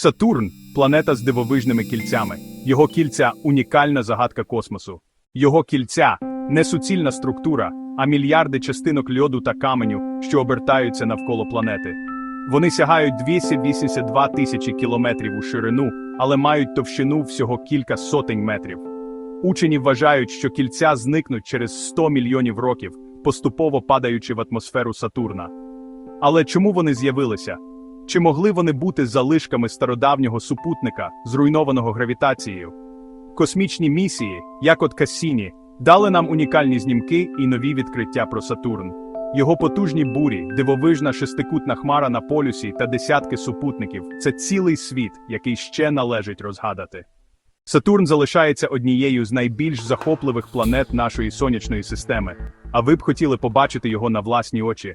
Сатурн планета з дивовижними кільцями. Його кільця унікальна загадка космосу. Його кільця не суцільна структура, а мільярди частинок льоду та каменю, що обертаються навколо планети. Вони сягають 282 тисячі кілометрів у ширину, але мають товщину всього кілька сотень метрів. Учені вважають, що кільця зникнуть через 100 мільйонів років, поступово падаючи в атмосферу Сатурна. Але чому вони з'явилися? Чи могли вони бути залишками стародавнього супутника, зруйнованого гравітацією? Космічні місії, як от Кассіні, дали нам унікальні знімки і нові відкриття про Сатурн. Його потужні бурі, дивовижна шестикутна хмара на полюсі та десятки супутників це цілий світ, який ще належить розгадати. Сатурн залишається однією з найбільш захопливих планет нашої сонячної системи, а ви б хотіли побачити його на власні очі.